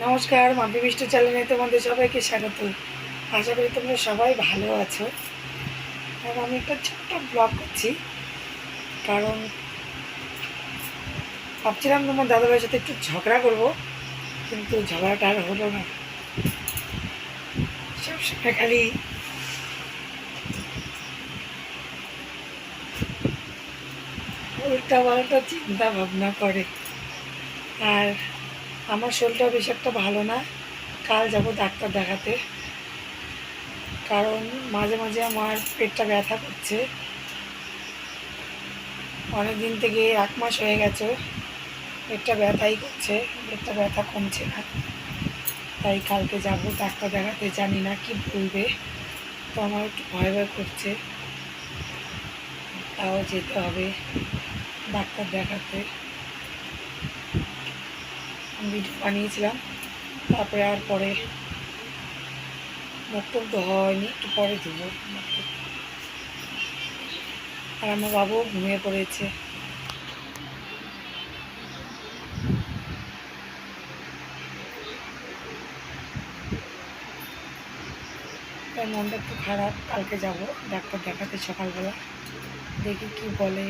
নমস্কার মাম্পি মিষ্টি চ্যানেলে তোমাদের সবাইকে স্বাগত। আশা করি তোমরা সবাই ভালো আছো। আর আমি একটা ছোট্ট ব্লগ করছি, কারণ ভাবছিলাম তোমার দাদাভাইয়ের সাথে একটু ঝগড়া করব, কিন্তু ঝগড়াটা আর হলো না। সবসময় খালি উল্টা পাল্টা চিন্তা ভাবনা করে। আর আমার শরীরটা বেশ একটা ভালো না। কাল যাব ডাক্তার দেখাতে। কারণ মাঝে মাঝে আমার পেটটা ব্যথা করছে। অনেক দিন থেকে এক মাস হয়ে গেছে। পেটটা ব্যথাই করছে। পেটটা ব্যথা কমছে না। তাই কালকে যাব ডাক্তার দেখাতে। জানি না কি বলবে। তো আমার একটু ভয় ভয় করছে। তাও যেতে হবে। ডাক্তার দেখাতে। ভিডিও বানিয়েছিলাম। তারপরে আর পরে মুখটুক ধোয়া হয়নি, একটু পরে মুখটুক। আর আমার বাবু ঘুমিয়ে পড়েছে। তাই মনটা একটু খারাপ, কালকে যাব ডাক্তার দেখাতে সকালবেলা। দেখি কি বলে।